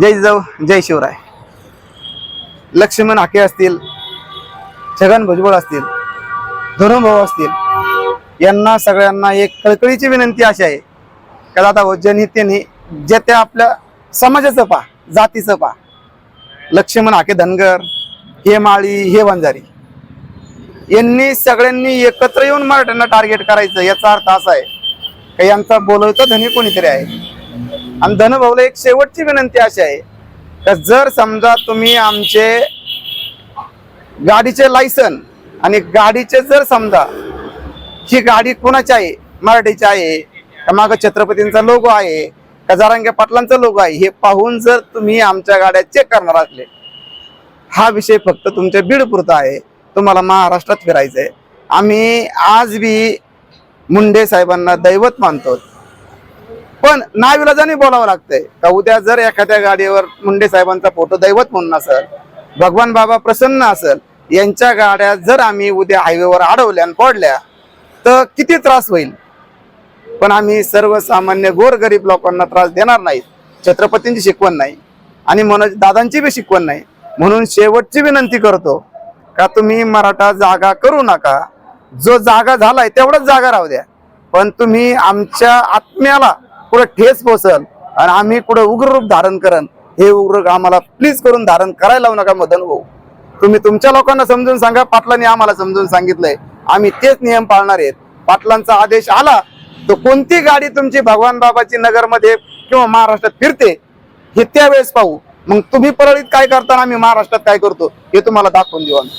जय जिजाऊ जय शिवराय. लक्ष्मण हाके असतील छगन भुजबळ असतील धनुभाऊ असतील यांना सगळ्यांना एक कळकळीची विनंती अशी आहे का दादा भोजन हे त्यांनी जे त्या आपल्या समाजाचं पा जातीचं पा लक्ष्मण हाके धनगर हे माळी हे वंजारी. यांनी सगळ्यांनी एकत्र येऊन मराठ्यांना टार्गेट करायचं याचा अर्थ असा आहे का यांचा बोलवतं धनी कोणीतरी आहे. आणि धनुभाऊला एक शेवटची विनंती अशी आहे का जर समजा तुम्ही आमचे गाडीचे लायसन आणि गाडीचे जर समजा ही गाडी कोणाची आहे? मराठीची आहे का मागं छत्रपतींचा लोगो आहे का जारांगे पाटलांचा लोगो आहे हे पाहून जर तुम्ही आमच्या गाड्या चेक करणार असले हा विषय फक्त तुमच्या बीडपुरता आहे. तुम्हाला महाराष्ट्रात फिरायचं आहे आम्ही आज बी मुंडे साहेबांना दैवत मानतो पण नाविलाजाने बोलावं लागतंय का उद्या जर एखाद्या गाडीवर मुंडे साहेबांचा फोटो दैवत म्हणून असेल भगवान बाबा प्रसन्न असेल यांच्या गाड्या जर आम्ही उद्या हायवेवर अडवल्या आणि पडल्या तर किती त्रास होईल? पण आम्ही सर्वसामान्य गोरगरीब लोकांना त्रास देणार नाहीत छत्रपतींची शिकवण नाही आणि मनोज दादांची बी शिकवण नाही. म्हणून शेवटची विनंती करतो का तुम्ही मराठा जागा करू नका. जो जागा झालाय तेवढाच जागा राहू द्या. पण तुम्ही आमच्या आत्म्याला कुठं ठेस पोसल आणि आम्ही कुठं उग्र रूप धारण करण हे उग्र आम्हाला प्लीज करून धारण करायला लावू नका मदन भाऊ. तुम्ही तुमच्या लोकांना समजून सांगा पाटलांनी आम्हाला समजून सांगितलंय. आम्ही तेच नियम पाळणार आहेत. पाटलांचा आदेश आला तर कोणती गाडी तुमची भगवान बाबाची नगरमध्ये किंवा महाराष्ट्रात फिरते हे त्यावेळेस पाहू. मग तुम्ही परळीत काय करताना आम्ही महाराष्ट्रात काय करतो हे तुम्हाला दाखवून देऊ आम्ही.